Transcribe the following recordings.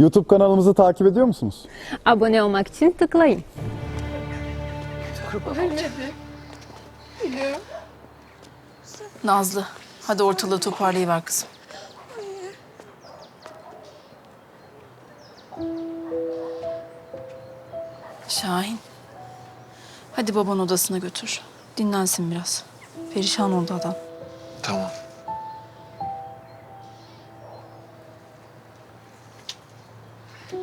YouTube kanalımızı takip ediyor musunuz? Abone olmak için tıklayın. Nazlı, hadi ortalığı toparlayıver kızım. Şahin, hadi baban odasına götür. Dinlensin biraz. Perişan oldu adam. Tamam. Baba.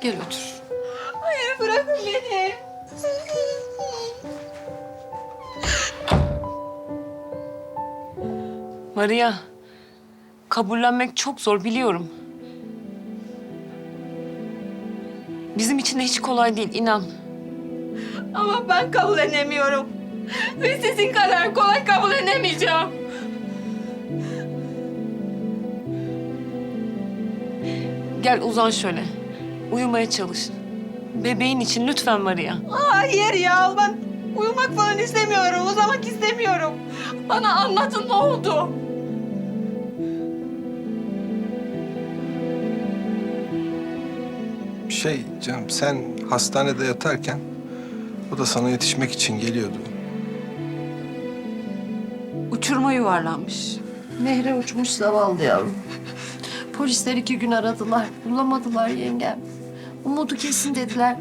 Gel otur. Hayır bırakın beni. Maria, kabullenmek çok zor biliyorum. Bizim için de hiç kolay değil, inan. Ama ben kabullenemiyorum. Ve sizin kadar kolay kabullenemeyeceğim. Gel uzan şöyle. Uyumaya çalış. Bebeğin için lütfen Maria. Hayır ya ben uyumak falan istemiyorum. Uzamak istemiyorum. Bana anlatın ne oldu? Şey canım sen hastanede yatarken o da sana yetişmek için geliyordu. Uçurma yuvarlanmış. Nehre uçmuş zavallı yavrum. Polisler iki gün aradılar. Bulamadılar yengem. Umudu kesin dediler.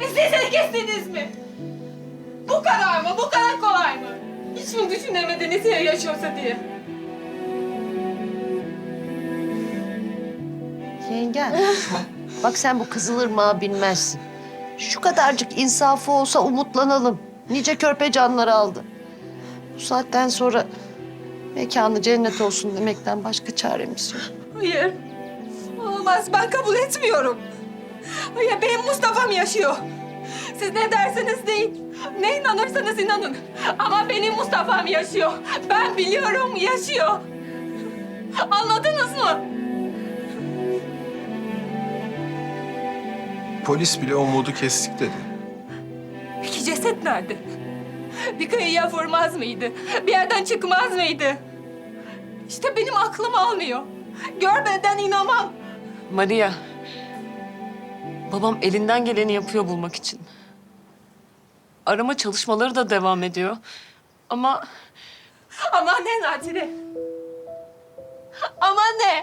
Siz de kestiniz mi? Bu kadar mı? Bu kadar kolay mı? Hiç mi düşünemediniz ya yaşıyorsa diye? Yengem. Bak sen bu Kızılırmağı bilmezsin. Şu kadarcık insafı olsa umutlanalım. Nice körpe canları aldı. Bu saatten sonra mekanı cennet olsun demekten başka çaremiz yok. Hayır. Olmaz. Ben kabul etmiyorum. Hayır benim Mustafa'm yaşıyor. Siz ne derseniz deyin. Ne inanırsanız inanın. Ama benim Mustafa'm yaşıyor. Ben biliyorum yaşıyor. Anladınız mı? Polis bile umudu kestik dedi. Peki ceset nerede? Bir kıyıya vurmaz mıydı? Bir yerden çıkmaz mıydı? İşte benim aklım almıyor. Görmeden inanmam. Maria, babam elinden geleni yapıyor bulmak için. Arama çalışmaları da devam ediyor. Ama Ama ne Natire? Ama ne?